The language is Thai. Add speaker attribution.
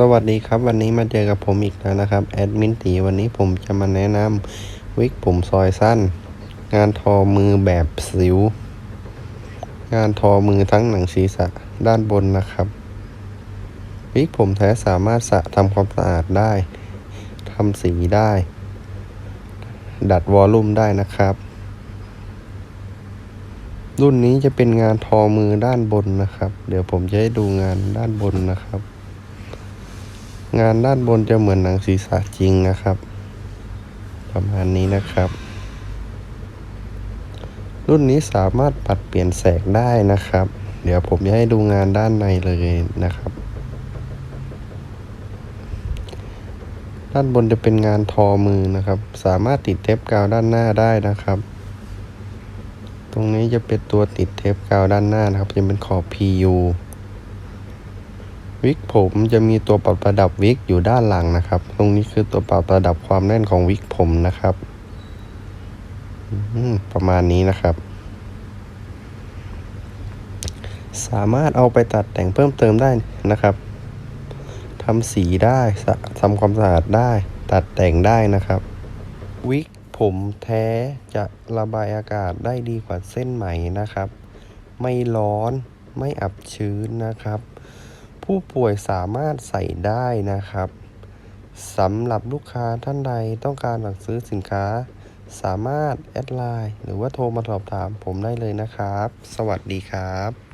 Speaker 1: สวัสดีครับวันนี้มาเจอกับผมอีกแล้วนะครับแอดมินตีวันนี้ผมจะมาแนะนำวิกผมซอยสั้น งานทอมือแบบสิว งานทอมือทั้งหนังศีรษะด้านบนนะครับวิกผมแท้สามารถสระทำความสะอาดได้ทำสีได้ ดัดวอลลุ่มได้นะครับ รุ่นนี้จะเป็นงานทอมือด้านบนนะครับ เดี๋ยวผมจะให้ดูงานด้านบนนะครับ งานด้านบนจะเหมือนหนังศีรษะจริงนะครับ ประมาณนี้นะครับ รุ่นนี้สามารถปัดเปลี่ยนแสกได้นะครับ เดี๋ยวผมจะให้ดูงานด้านในเลยนะครับ ด้านบนจะเป็นงานทอมือนะครับ สามารถติดเทปกาวด้านหน้าได้นะครับ ตรงนี้จะเป็นตัวติดเทปกาวด้านหน้านะครับ จะเป็นขอบ PU วิกผมจะมีตัวปรับระดับวิกอยู่ด้านหลังนะครับ ตรงนี้คือตัวปรับระดับความแน่นของวิกผมนะครับประมาณนี้นะครับ สามารถเอาไปตัดแต่งเพิ่มเติมได้นะครับทำสีได้ทำความสะอาดได้ ตัดแต่งได้นะครับ วิกผมแท้จะระบายอากาศได้ดีกว่าเส้นไหมนะครับ ไม่ร้อนไม่อับชื้นนะครับ ผู้ป่วยสามารถใส่ได้นะครับสำหรับลูกค้าท่านใดต้องการสั่งซื้อสินค้า สามารถแอดไลน์หรือว่าโทรมาสอบถามผมได้เลยนะครับ สวัสดีครับ